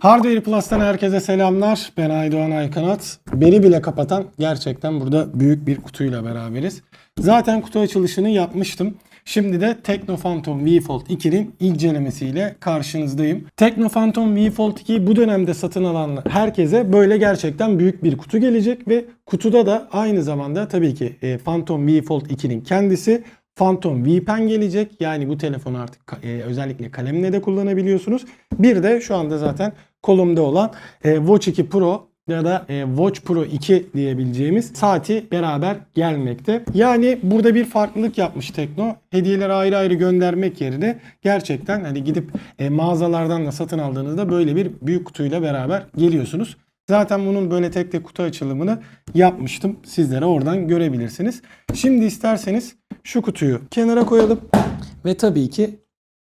Hardware Plus'tan herkese selamlar. Ben Aydoğan Aykanat. Beni bile kapatan gerçekten burada büyük bir kutuyla beraberiz. Zaten kutu açılışını yapmıştım. Şimdi de Tekno Phantom V Fold 2'nin incelemesiyle karşınızdayım. Tekno Phantom V Fold 2'yi bu dönemde satın alan herkese böyle gerçekten büyük bir kutu gelecek ve kutuda da aynı zamanda tabii ki e, Phantom V Fold 2'nin kendisi Phantom V Pen gelecek. Yani bu telefonu artık e, özellikle kalemle de kullanabiliyorsunuz. Bir de şu anda zaten kolumda olan e, Watch 2 Pro ya da e, Watch Pro 2 diyebileceğimiz saati beraber gelmekte. Yani burada bir farklılık yapmış Tekno. Hediyeleri ayrı ayrı göndermek yerine gerçekten hani gidip e, mağazalardan da satın aldığınızda böyle bir büyük kutuyla beraber geliyorsunuz. Zaten bunun böyle tek tek kutu açılımını yapmıştım. Sizlere oradan görebilirsiniz. Şimdi isterseniz şu kutuyu kenara koyalım ve tabii ki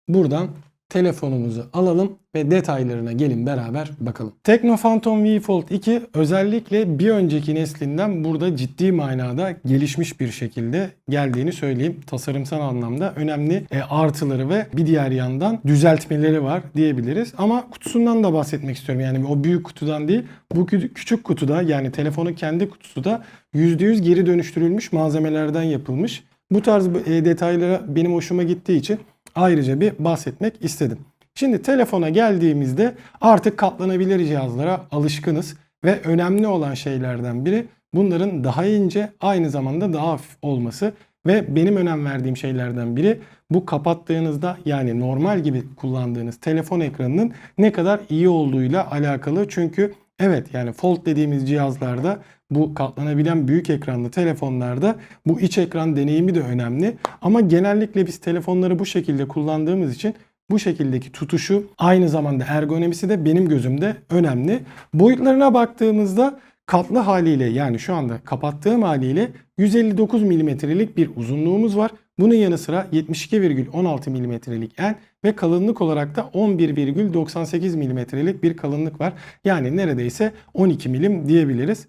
buradan telefonumuzu alalım ve detaylarına gelin beraber bakalım. Tekno Phantom V Fold 2 özellikle bir önceki neslinden burada ciddi manada gelişmiş bir şekilde geldiğini söyleyeyim. Tasarımsal anlamda önemli e, artıları ve bir diğer yandan düzeltmeleri var diyebiliriz. Ama kutusundan da bahsetmek istiyorum. Yani o büyük kutudan değil. Bu kü- küçük kutuda yani telefonun kendi kutusu da %100 geri dönüştürülmüş malzemelerden yapılmış. Bu tarz e, detaylara benim hoşuma gittiği için ayrıca bir bahsetmek istedim. Şimdi telefona geldiğimizde artık katlanabilir cihazlara alışkınız ve önemli olan şeylerden biri bunların daha ince aynı zamanda daha hafif olması ve benim önem verdiğim şeylerden biri bu kapattığınızda yani normal gibi kullandığınız telefon ekranının ne kadar iyi olduğuyla alakalı. Çünkü evet yani Fold dediğimiz cihazlarda bu katlanabilen büyük ekranlı telefonlarda bu iç ekran deneyimi de önemli. Ama genellikle biz telefonları bu şekilde kullandığımız için bu şekildeki tutuşu aynı zamanda ergonomisi de benim gözümde önemli. Boyutlarına baktığımızda katlı haliyle yani şu anda kapattığım haliyle 159 milimetrelik bir uzunluğumuz var. Bunun yanı sıra 72,16 milimetrelik en ve kalınlık olarak da 11,98 milimetrelik bir kalınlık var. Yani neredeyse 12 milim diyebiliriz.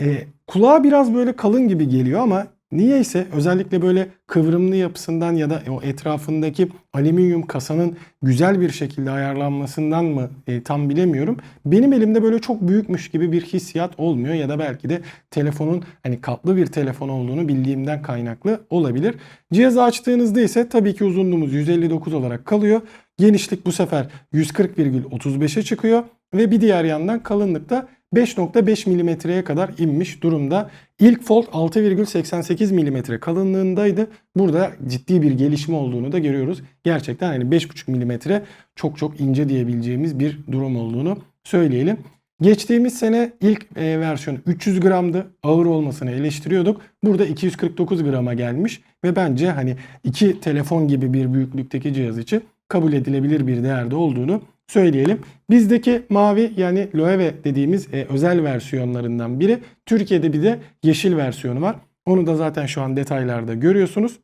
E, kulağa biraz böyle kalın gibi geliyor ama niyeyse özellikle böyle kıvrımlı yapısından ya da o etrafındaki alüminyum kasanın güzel bir şekilde ayarlanmasından mı e, tam bilemiyorum. Benim elimde böyle çok büyükmüş gibi bir hissiyat olmuyor ya da belki de telefonun hani katlı bir telefon olduğunu bildiğimden kaynaklı olabilir. Cihazı açtığınızda ise tabii ki uzunluğumuz 159 olarak kalıyor. Genişlik bu sefer 140,35'e çıkıyor ve bir diğer yandan kalınlık da 5.5 milimetreye kadar inmiş durumda. İlk Fold 6,88 milimetre kalınlığındaydı. Burada ciddi bir gelişme olduğunu da görüyoruz. Gerçekten hani 5.5 milimetre çok çok ince diyebileceğimiz bir durum olduğunu söyleyelim. Geçtiğimiz sene ilk e, versiyon 300 gramdı. Ağır olmasını eleştiriyorduk. Burada 249 grama gelmiş ve bence hani iki telefon gibi bir büyüklükteki cihaz için kabul edilebilir bir değerde olduğunu söyleyelim. Bizdeki mavi yani Loewe dediğimiz e, özel versiyonlarından biri. Türkiye'de bir de yeşil versiyonu var. Onu da zaten şu an detaylarda görüyorsunuz.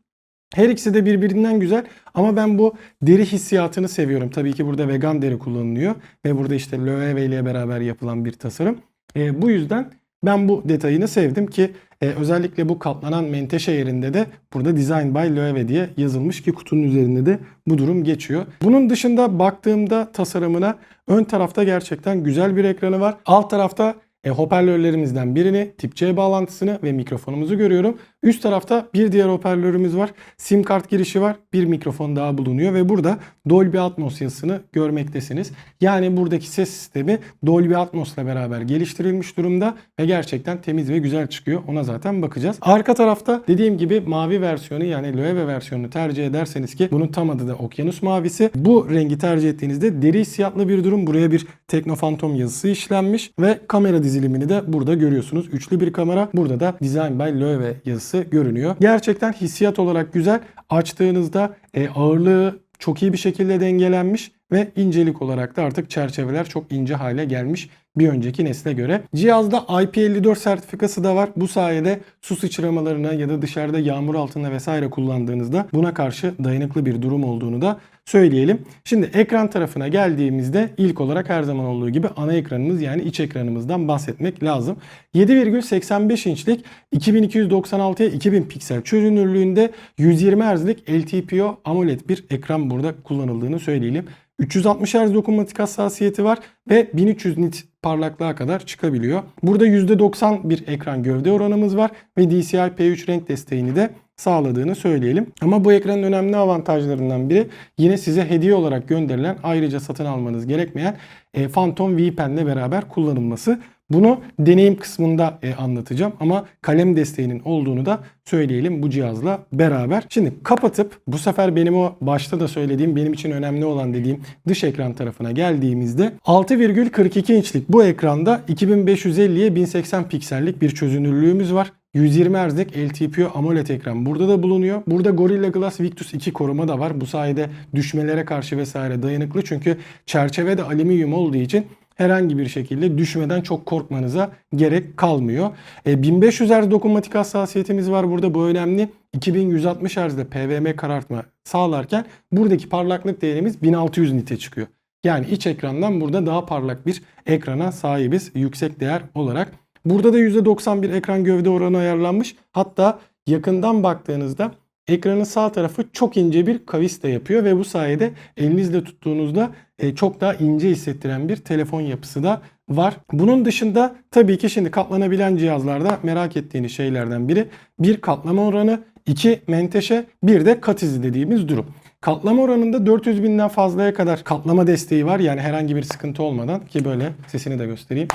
Her ikisi de birbirinden güzel ama ben bu deri hissiyatını seviyorum. Tabii ki burada vegan deri kullanılıyor ve burada işte Loewe ile beraber yapılan bir tasarım. E, bu yüzden ben bu detayını sevdim ki e, özellikle bu katlanan menteşe yerinde de burada Design by Loewe diye yazılmış ki kutunun üzerinde de bu durum geçiyor. Bunun dışında baktığımda tasarımına ön tarafta gerçekten güzel bir ekranı var. Alt tarafta e, hoparlörlerimizden birini, tip C bağlantısını ve mikrofonumuzu görüyorum. Üst tarafta bir diğer hoparlörümüz var. Sim kart girişi var. Bir mikrofon daha bulunuyor ve burada Dolby Atmos yazısını görmektesiniz. Yani buradaki ses sistemi Dolby Atmos'la beraber geliştirilmiş durumda ve gerçekten temiz ve güzel çıkıyor. Ona zaten bakacağız. Arka tarafta dediğim gibi mavi versiyonu yani Loewe versiyonunu tercih ederseniz ki bunun tam adı da Okyanus Mavisi. Bu rengi tercih ettiğinizde deri hissiyatlı bir durum. Buraya bir Tekno Phantom yazısı işlenmiş ve kamera dizilimini de burada görüyorsunuz. Üçlü bir kamera. Burada da Design by Loewe yazısı görünüyor. Gerçekten hissiyat olarak güzel. Açtığınızda e, ağırlığı çok iyi bir şekilde dengelenmiş ve incelik olarak da artık çerçeveler çok ince hale gelmiş bir önceki nesle göre. Cihazda IP54 sertifikası da var. Bu sayede su sıçramalarına ya da dışarıda yağmur altında vesaire kullandığınızda buna karşı dayanıklı bir durum olduğunu da söyleyelim. Şimdi ekran tarafına geldiğimizde ilk olarak her zaman olduğu gibi ana ekranımız yani iç ekranımızdan bahsetmek lazım. 7,85 inçlik 2296'ya 2000 piksel çözünürlüğünde 120 Hz'lik LTPO AMOLED bir ekran burada kullanıldığını söyleyelim. 360 Hz dokunmatik hassasiyeti var ve 1300 nit parlaklığa kadar çıkabiliyor. Burada %90 bir ekran gövde oranımız var ve DCI P3 renk desteğini de sağladığını söyleyelim. Ama bu ekranın önemli avantajlarından biri yine size hediye olarak gönderilen ayrıca satın almanız gerekmeyen e, Phantom V Pen ile beraber kullanılması. Bunu deneyim kısmında e, anlatacağım ama kalem desteğinin olduğunu da söyleyelim bu cihazla beraber. Şimdi kapatıp bu sefer benim o başta da söylediğim benim için önemli olan dediğim dış ekran tarafına geldiğimizde 6,42 inçlik bu ekranda 2550'ye 1080 piksellik bir çözünürlüğümüz var. 120 Hz'lik LTPO AMOLED ekran burada da bulunuyor. Burada Gorilla Glass Victus 2 koruma da var. Bu sayede düşmelere karşı vesaire dayanıklı. Çünkü çerçeve de alüminyum olduğu için herhangi bir şekilde düşmeden çok korkmanıza gerek kalmıyor. E, 1500 Hz dokunmatik hassasiyetimiz var burada bu önemli. 2160 Hz'de PWM karartma sağlarken buradaki parlaklık değerimiz 1600 nite çıkıyor. Yani iç ekrandan burada daha parlak bir ekrana sahibiz yüksek değer olarak. Burada da %91 ekran gövde oranı ayarlanmış. Hatta yakından baktığınızda ekranın sağ tarafı çok ince bir kavis de yapıyor ve bu sayede elinizle tuttuğunuzda e, çok daha ince hissettiren bir telefon yapısı da var. Bunun dışında tabii ki şimdi katlanabilen cihazlarda merak ettiğiniz şeylerden biri bir katlama oranı, iki menteşe, bir de kat izi dediğimiz durum. Katlama oranında 400 binden fazlaya kadar katlama desteği var. Yani herhangi bir sıkıntı olmadan ki böyle sesini de göstereyim.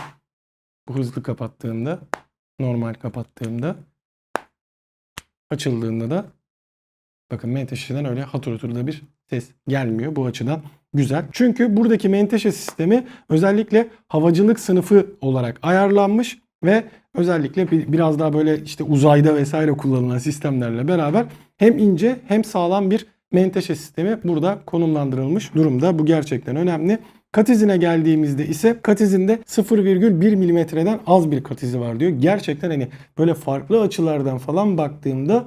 Bu hızlı kapattığımda, normal kapattığımda, açıldığında da bakın menteşeden öyle hatır hatır da bir ses gelmiyor. Bu açıdan güzel. Çünkü buradaki menteşe sistemi özellikle havacılık sınıfı olarak ayarlanmış ve özellikle biraz daha böyle işte uzayda vesaire kullanılan sistemlerle beraber hem ince hem sağlam bir menteşe sistemi burada konumlandırılmış durumda. Bu gerçekten önemli. Kat izine geldiğimizde ise kat izinde 0,1 milimetreden az bir kat izi var diyor. Gerçekten hani böyle farklı açılardan falan baktığımda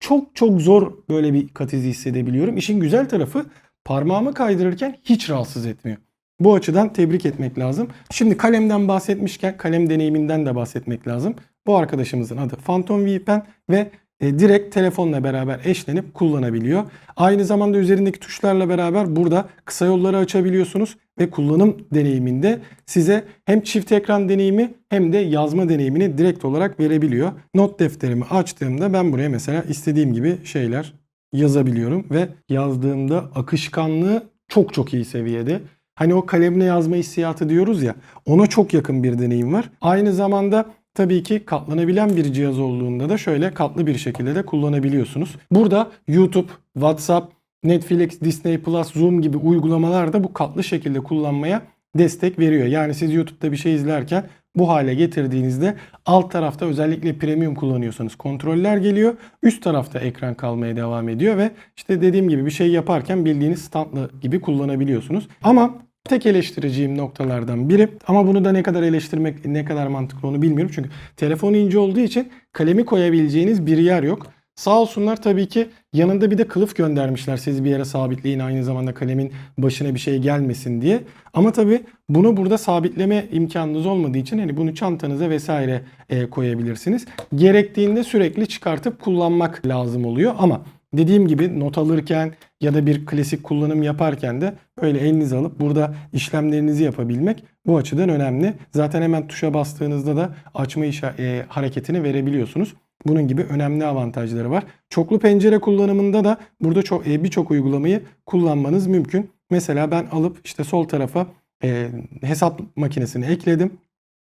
çok çok zor böyle bir kat izi hissedebiliyorum. İşin güzel tarafı parmağımı kaydırırken hiç rahatsız etmiyor. Bu açıdan tebrik etmek lazım. Şimdi kalemden bahsetmişken kalem deneyiminden de bahsetmek lazım. Bu arkadaşımızın adı Phantom V Pen ve e, direkt telefonla beraber eşlenip kullanabiliyor. Aynı zamanda üzerindeki tuşlarla beraber burada kısa yolları açabiliyorsunuz ve kullanım deneyiminde size hem çift ekran deneyimi hem de yazma deneyimini direkt olarak verebiliyor. Not defterimi açtığımda ben buraya mesela istediğim gibi şeyler yazabiliyorum ve yazdığımda akışkanlığı çok çok iyi seviyede. Hani o kalemle yazma hissiyatı diyoruz ya ona çok yakın bir deneyim var. Aynı zamanda Tabii ki katlanabilen bir cihaz olduğunda da şöyle katlı bir şekilde de kullanabiliyorsunuz. Burada YouTube, WhatsApp, Netflix, Disney Plus, Zoom gibi uygulamalar da bu katlı şekilde kullanmaya destek veriyor. Yani siz YouTube'da bir şey izlerken bu hale getirdiğinizde alt tarafta özellikle premium kullanıyorsanız kontroller geliyor. Üst tarafta ekran kalmaya devam ediyor ve işte dediğim gibi bir şey yaparken bildiğiniz standlı gibi kullanabiliyorsunuz. Ama tek eleştireceğim noktalardan biri. Ama bunu da ne kadar eleştirmek ne kadar mantıklı onu bilmiyorum. Çünkü telefon ince olduğu için kalemi koyabileceğiniz bir yer yok. Sağ olsunlar tabii ki yanında bir de kılıf göndermişler. Siz bir yere sabitleyin aynı zamanda kalemin başına bir şey gelmesin diye. Ama tabii bunu burada sabitleme imkanınız olmadığı için hani bunu çantanıza vesaire e, koyabilirsiniz. Gerektiğinde sürekli çıkartıp kullanmak lazım oluyor ama Dediğim gibi not alırken ya da bir klasik kullanım yaparken de öyle elinize alıp burada işlemlerinizi yapabilmek bu açıdan önemli. Zaten hemen tuşa bastığınızda da açma e, hareketini verebiliyorsunuz. Bunun gibi önemli avantajları var. Çoklu pencere kullanımında da burada çok e, birçok uygulamayı kullanmanız mümkün. Mesela ben alıp işte sol tarafa e, hesap makinesini ekledim.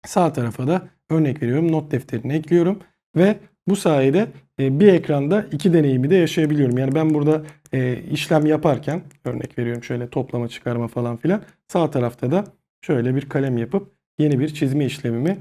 Sağ tarafa da örnek veriyorum not defterini ekliyorum ve bu sayede bir ekranda iki deneyimi de yaşayabiliyorum. Yani ben burada e, işlem yaparken örnek veriyorum şöyle toplama çıkarma falan filan sağ tarafta da şöyle bir kalem yapıp yeni bir çizme işlemimi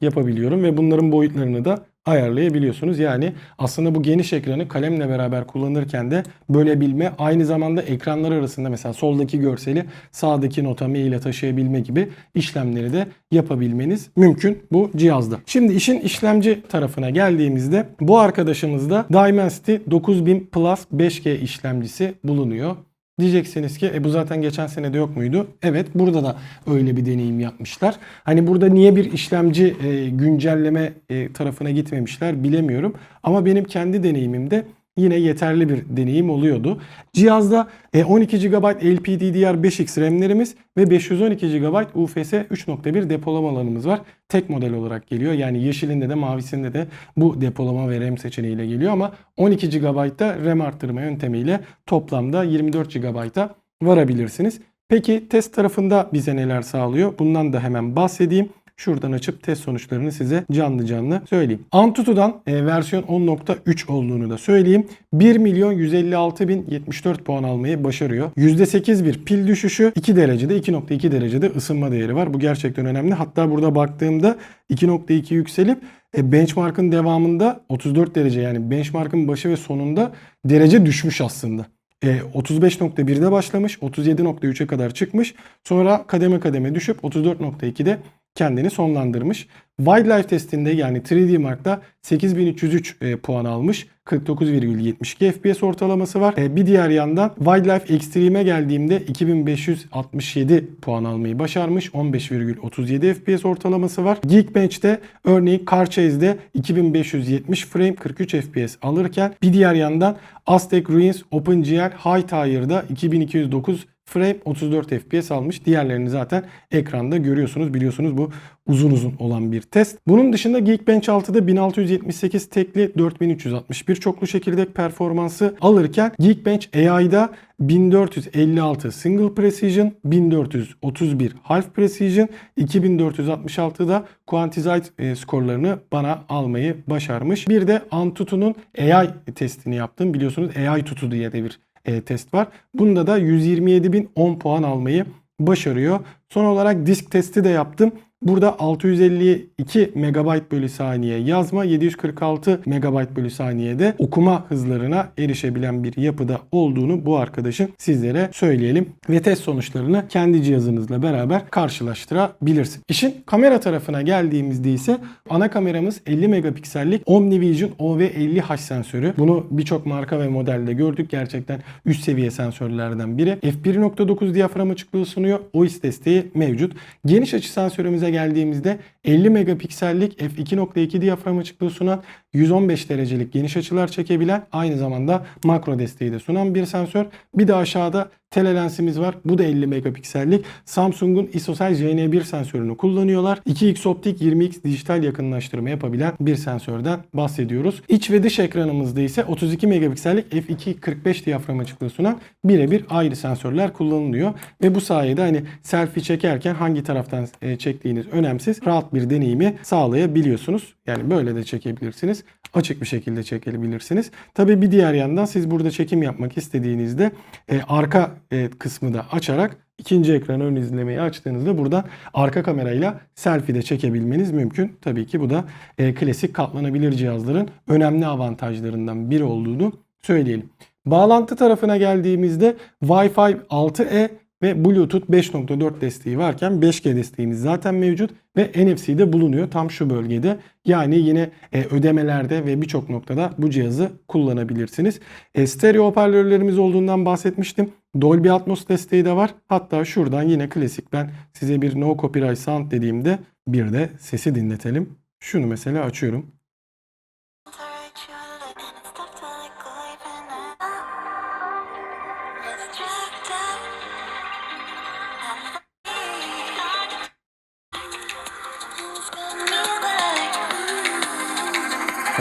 yapabiliyorum ve bunların boyutlarını da ayarlayabiliyorsunuz. Yani aslında bu geniş ekranı kalemle beraber kullanırken de bölebilme aynı zamanda ekranlar arasında mesela soldaki görseli sağdaki nota ile taşıyabilme gibi işlemleri de yapabilmeniz mümkün bu cihazda. Şimdi işin işlemci tarafına geldiğimizde bu arkadaşımızda Dimensity 9000 Plus 5G işlemcisi bulunuyor. Diyeceksiniz ki e bu zaten geçen sene de yok muydu? Evet burada da öyle bir deneyim yapmışlar. Hani burada niye bir işlemci e, güncelleme e, tarafına gitmemişler bilemiyorum. Ama benim kendi deneyimimde yine yeterli bir deneyim oluyordu. Cihazda e, 12 GB LPDDR5X RAM'lerimiz ve 512 GB UFS 3.1 depolama alanımız var. Tek model olarak geliyor. Yani yeşilinde de mavisinde de bu depolama ve RAM seçeneğiyle geliyor ama 12 GB'da RAM arttırma yöntemiyle toplamda 24 GB'a varabilirsiniz. Peki test tarafında bize neler sağlıyor? Bundan da hemen bahsedeyim. Şuradan açıp test sonuçlarını size canlı canlı söyleyeyim. Antutu'dan e, versiyon 10.3 olduğunu da söyleyeyim. 1 milyon 156 bin 74 puan almayı başarıyor. %8 bir pil düşüşü, 2 derecede 2.2 derecede ısınma değeri var. Bu gerçekten önemli. Hatta burada baktığımda 2.2 yükselip e, benchmark'ın devamında 34 derece yani benchmark'ın başı ve sonunda derece düşmüş aslında. E, 35.1'de başlamış, 37.3'e kadar çıkmış. Sonra kademe kademe düşüp 34.2'de kendini sonlandırmış. Wildlife testinde yani 3D Mark'ta 8303 e, puan almış. 49,72 FPS ortalaması var. E, bir diğer yandan Wildlife Extreme'e geldiğimde 2567 puan almayı başarmış. 15,37 FPS ortalaması var. Geekbench'te örneğin Car Chase'de 2570 frame 43 FPS alırken bir diğer yandan Aztec Ruins OpenGL High Tire'da 2209 frame 34 FPS almış. Diğerlerini zaten ekranda görüyorsunuz. Biliyorsunuz bu uzun uzun olan bir test. Bunun dışında Geekbench 6'da 1678 tekli 4361 çoklu çekirdek performansı alırken Geekbench AI'da 1456 single precision, 1431 half precision, 2466'da quantized e, skorlarını bana almayı başarmış. Bir de Antutu'nun AI testini yaptım. Biliyorsunuz AI tutu diye de bir e, test var. Bunda da 127.010 puan almayı başarıyor. Son olarak disk testi de yaptım. Burada 652 MB bölü saniye yazma, 746 MB bölü saniyede okuma hızlarına erişebilen bir yapıda olduğunu bu arkadaşın sizlere söyleyelim. Ve test sonuçlarını kendi cihazınızla beraber karşılaştırabilirsin. İşin kamera tarafına geldiğimizde ise ana kameramız 50 megapiksellik OmniVision OV50H sensörü. Bunu birçok marka ve modelde gördük. Gerçekten üst seviye sensörlerden biri. f1.9 diyafram açıklığı sunuyor. OIS desteği mevcut. Geniş açı sensörümüze geldiğimizde 50 megapiksellik f2.2 diyafram açıklığı sunan 115 derecelik geniş açılar çekebilen aynı zamanda makro desteği de sunan bir sensör. Bir de aşağıda telelensimiz var. Bu da 50 megapiksellik. Samsung'un ISOCELL JN1 sensörünü kullanıyorlar. 2x optik 20x dijital yakınlaştırma yapabilen bir sensörden bahsediyoruz. İç ve dış ekranımızda ise 32 megapiksellik f2.45 diyafram açıklığı sunan birebir ayrı sensörler kullanılıyor. Ve bu sayede hani selfie çekerken hangi taraftan e, çektiğiniz önemsiz. Rahat bir deneyimi sağlayabiliyorsunuz. Yani böyle de çekebilirsiniz. Açık bir şekilde çekebilirsiniz. Tabii bir diğer yandan siz burada çekim yapmak istediğinizde e, arka e, kısmı da açarak ikinci ekran ön izlemeyi açtığınızda buradan arka kamerayla selfie de çekebilmeniz mümkün. Tabii ki bu da e, klasik katlanabilir cihazların önemli avantajlarından biri olduğunu söyleyelim. Bağlantı tarafına geldiğimizde Wi-Fi 6E ve Bluetooth 5.4 desteği varken 5G desteğimiz zaten mevcut ve NFC de bulunuyor tam şu bölgede. Yani yine e, ödemelerde ve birçok noktada bu cihazı kullanabilirsiniz. E, stereo hoparlörlerimiz olduğundan bahsetmiştim. Dolby Atmos desteği de var. Hatta şuradan yine klasik ben size bir no copyright sound dediğimde bir de sesi dinletelim. Şunu mesela açıyorum.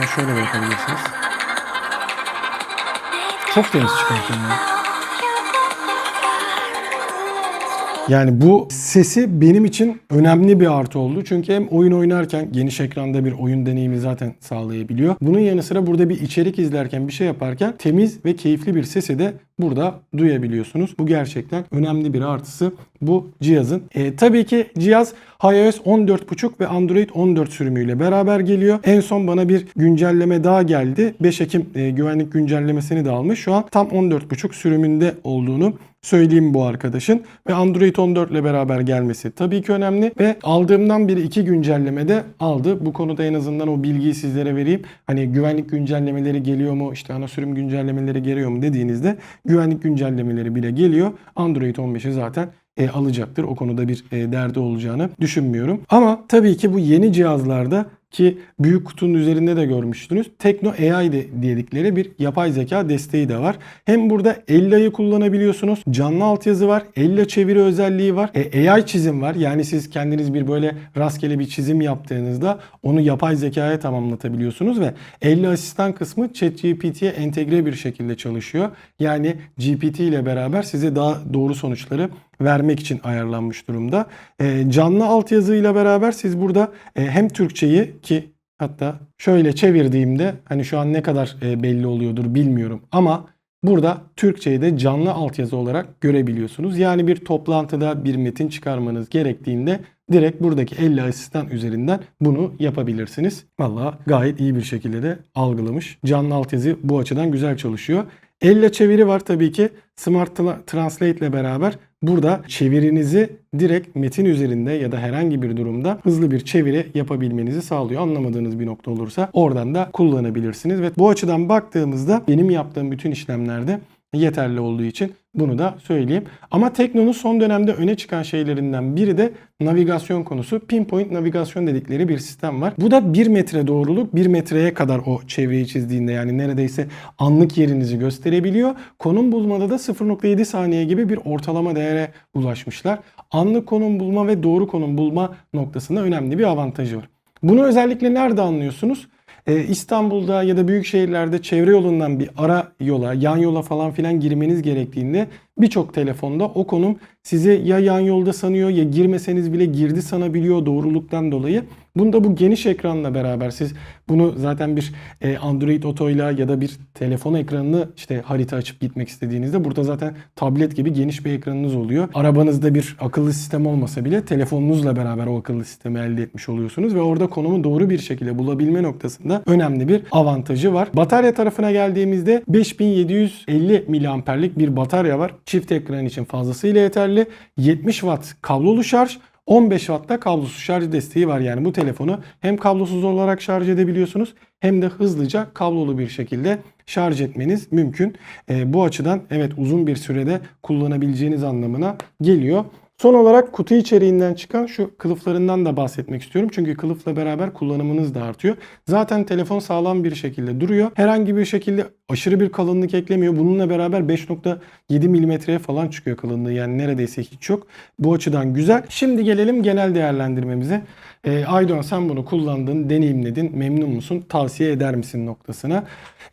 Şöyle de yapabilirsiniz. Çok temiz çıkartıyorum ya. Yani bu sesi benim için önemli bir artı oldu. Çünkü hem oyun oynarken geniş ekranda bir oyun deneyimi zaten sağlayabiliyor. Bunun yanı sıra burada bir içerik izlerken bir şey yaparken temiz ve keyifli bir sesi de burada duyabiliyorsunuz. Bu gerçekten önemli bir artısı bu cihazın. E, tabii ki cihaz iOS 14.5 ve Android 14 sürümüyle beraber geliyor. En son bana bir güncelleme daha geldi. 5 Ekim e, güvenlik güncellemesini de almış. Şu an tam 14.5 sürümünde olduğunu söyleyeyim bu arkadaşın. Ve Android 14 ile beraber gelmesi tabii ki önemli. Ve aldığımdan beri iki güncelleme de aldı. Bu konuda en azından o bilgiyi sizlere vereyim. Hani güvenlik güncellemeleri geliyor mu? İşte ana sürüm güncellemeleri geliyor mu dediğinizde güvenlik güncellemeleri bile geliyor. Android 15'i zaten e, alacaktır. O konuda bir e, derdi olacağını düşünmüyorum. Ama tabii ki bu yeni cihazlarda ki büyük kutunun üzerinde de görmüştünüz. Tekno AI de dedikleri bir yapay zeka desteği de var. Hem burada Ella'yı kullanabiliyorsunuz. Canlı altyazı var. Ella çeviri özelliği var. E, AI çizim var. Yani siz kendiniz bir böyle rastgele bir çizim yaptığınızda onu yapay zekaya tamamlatabiliyorsunuz ve Ella asistan kısmı ChatGPT'ye entegre bir şekilde çalışıyor. Yani GPT ile beraber size daha doğru sonuçları vermek için ayarlanmış durumda. E, canlı altyazıyla beraber siz burada e, hem Türkçeyi ki hatta şöyle çevirdiğimde hani şu an ne kadar e, belli oluyordur bilmiyorum ama burada Türkçeyi de canlı altyazı olarak görebiliyorsunuz. Yani bir toplantıda bir metin çıkarmanız gerektiğinde direkt buradaki elle asistan üzerinden bunu yapabilirsiniz. Valla gayet iyi bir şekilde de algılamış. Canlı altyazı bu açıdan güzel çalışıyor. Elle çeviri var tabii ki. Smart Tra- Translate ile beraber burada çevirinizi direkt metin üzerinde ya da herhangi bir durumda hızlı bir çeviri yapabilmenizi sağlıyor. Anlamadığınız bir nokta olursa oradan da kullanabilirsiniz. Ve bu açıdan baktığımızda benim yaptığım bütün işlemlerde yeterli olduğu için bunu da söyleyeyim. Ama Tekno'nun son dönemde öne çıkan şeylerinden biri de navigasyon konusu. Pinpoint navigasyon dedikleri bir sistem var. Bu da 1 metre doğruluk 1 metreye kadar o çevreyi çizdiğinde yani neredeyse anlık yerinizi gösterebiliyor. Konum bulmada da 0.7 saniye gibi bir ortalama değere ulaşmışlar. Anlık konum bulma ve doğru konum bulma noktasında önemli bir avantajı var. Bunu özellikle nerede anlıyorsunuz? Ee, İstanbul'da ya da büyük şehirlerde çevre yolundan bir ara yola, yan yola falan filan girmeniz gerektiğinde birçok telefonda o konum sizi ya yan yolda sanıyor ya girmeseniz bile girdi sanabiliyor doğruluktan dolayı. Bunda bu geniş ekranla beraber siz bunu zaten bir e, Android Auto'yla ya da bir telefon ekranını işte harita açıp gitmek istediğinizde burada zaten tablet gibi geniş bir ekranınız oluyor. Arabanızda bir akıllı sistem olmasa bile telefonunuzla beraber o akıllı sistemi elde etmiş oluyorsunuz ve orada konumu doğru bir şekilde bulabilme noktasında önemli bir avantajı var. Batarya tarafına geldiğimizde 5750 miliamperlik bir batarya var. Çift ekran için fazlasıyla yeterli. 70 watt kablolu şarj 15 Watt'ta kablosuz şarj desteği var. Yani bu telefonu hem kablosuz olarak şarj edebiliyorsunuz hem de hızlıca kablolu bir şekilde şarj etmeniz mümkün. E, bu açıdan evet uzun bir sürede kullanabileceğiniz anlamına geliyor. Son olarak kutu içeriğinden çıkan şu kılıflarından da bahsetmek istiyorum. Çünkü kılıfla beraber kullanımınız da artıyor. Zaten telefon sağlam bir şekilde duruyor. Herhangi bir şekilde aşırı bir kalınlık eklemiyor. Bununla beraber 5.7 milimetreye falan çıkıyor kalınlığı. Yani neredeyse hiç yok. Bu açıdan güzel. Şimdi gelelim genel değerlendirmemize. Ee, Aydoğan sen bunu kullandın, deneyimledin, memnun musun, tavsiye eder misin noktasına.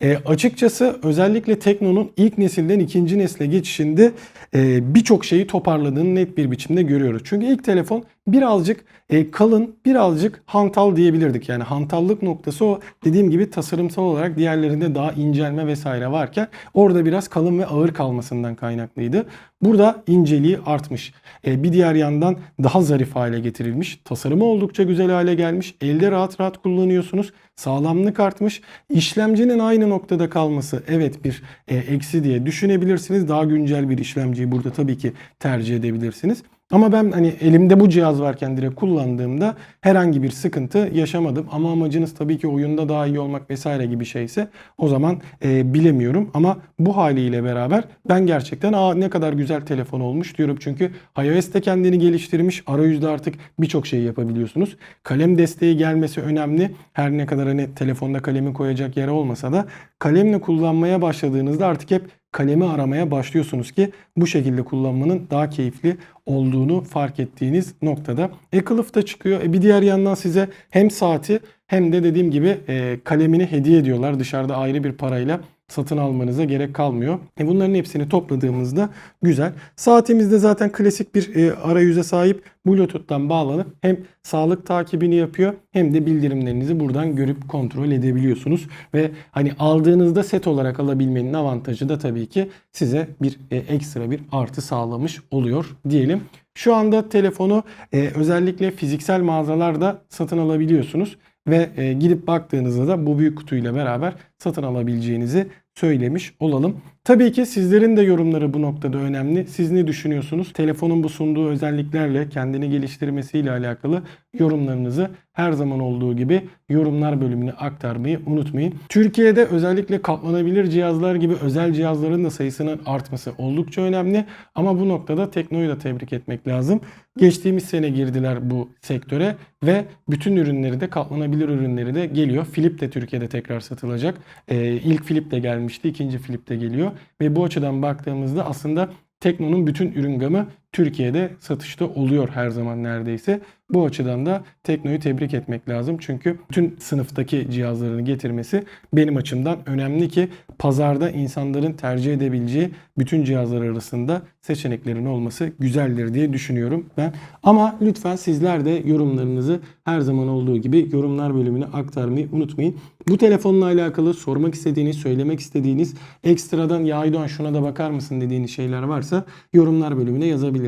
Ee, açıkçası özellikle Tekno'nun ilk nesilden ikinci nesle geçişinde e, birçok şeyi toparladığını net bir biçimde görüyoruz. Çünkü ilk telefon birazcık e, kalın, birazcık hantal diyebilirdik. Yani hantallık noktası o dediğim gibi tasarımsal olarak diğerlerinde daha incelme vesaire varken orada biraz kalın ve ağır kalmasından kaynaklıydı. Burada inceliği artmış. E, bir diğer yandan daha zarif hale getirilmiş. Tasarımı oldukça güzel hale gelmiş. Elde rahat rahat kullanıyorsunuz. Sağlamlık artmış. İşlemcinin aynı noktada kalması evet bir e, eksi diye düşünebilirsiniz. Daha güncel bir işlemciyi burada tabii ki tercih edebilirsiniz. Ama ben hani elimde bu cihaz varken direkt kullandığımda herhangi bir sıkıntı yaşamadım. Ama amacınız tabii ki oyunda daha iyi olmak vesaire gibi şeyse o zaman e, bilemiyorum. Ama bu haliyle beraber ben gerçekten Aa, ne kadar güzel telefon olmuş diyorum. Çünkü iOS de kendini geliştirmiş. Arayüzde artık birçok şey yapabiliyorsunuz. Kalem desteği gelmesi önemli. Her ne kadar hani telefonda kalemi koyacak yer olmasa da kalemle kullanmaya başladığınızda artık hep kalemi aramaya başlıyorsunuz ki bu şekilde kullanmanın daha keyifli olduğunu fark ettiğiniz noktada. E kılıf da çıkıyor. E bir diğer yandan size hem saati hem de dediğim gibi e, kalemini hediye ediyorlar. Dışarıda ayrı bir parayla satın almanıza gerek kalmıyor. E bunların hepsini topladığımızda güzel. Saatimizde zaten klasik bir e, arayüze sahip Bluetooth'tan bağlanıp hem sağlık takibini yapıyor hem de bildirimlerinizi buradan görüp kontrol edebiliyorsunuz. Ve hani aldığınızda set olarak alabilmenin avantajı da tabii ki size bir e, ekstra bir artı sağlamış oluyor diyelim. Şu anda telefonu e, özellikle fiziksel mağazalarda satın alabiliyorsunuz ve e, gidip baktığınızda da bu büyük kutuyla beraber satın alabileceğinizi söylemiş olalım. Tabii ki sizlerin de yorumları bu noktada önemli. Siz ne düşünüyorsunuz? Telefonun bu sunduğu özelliklerle kendini geliştirmesiyle alakalı yorumlarınızı her zaman olduğu gibi yorumlar bölümüne aktarmayı unutmayın. Türkiye'de özellikle katlanabilir cihazlar gibi özel cihazların da sayısının artması oldukça önemli. Ama bu noktada Tekno'yu da tebrik etmek lazım. Geçtiğimiz sene girdiler bu sektöre ve bütün ürünleri de katlanabilir ürünleri de geliyor. Flip de Türkiye'de tekrar satılacak. Ee, ilk Flip de gelmişti, ikinci Flip de geliyor. Ve bu açıdan baktığımızda aslında Tekno'nun bütün ürün gamı Türkiye'de satışta oluyor her zaman neredeyse. Bu açıdan da Tekno'yu tebrik etmek lazım. Çünkü bütün sınıftaki cihazlarını getirmesi benim açımdan önemli ki pazarda insanların tercih edebileceği bütün cihazlar arasında seçeneklerin olması güzeldir diye düşünüyorum ben. Ama lütfen sizler de yorumlarınızı her zaman olduğu gibi yorumlar bölümüne aktarmayı unutmayın. Bu telefonla alakalı sormak istediğiniz, söylemek istediğiniz, ekstradan ya Aydoğan şuna da bakar mısın dediğiniz şeyler varsa yorumlar bölümüne yazabilirsiniz.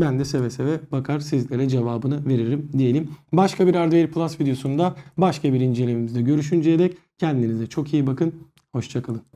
Ben de seve seve bakar sizlere cevabını veririm diyelim. Başka bir Hardware Plus videosunda başka bir incelememizde görüşünceye dek kendinize çok iyi bakın. Hoşçakalın.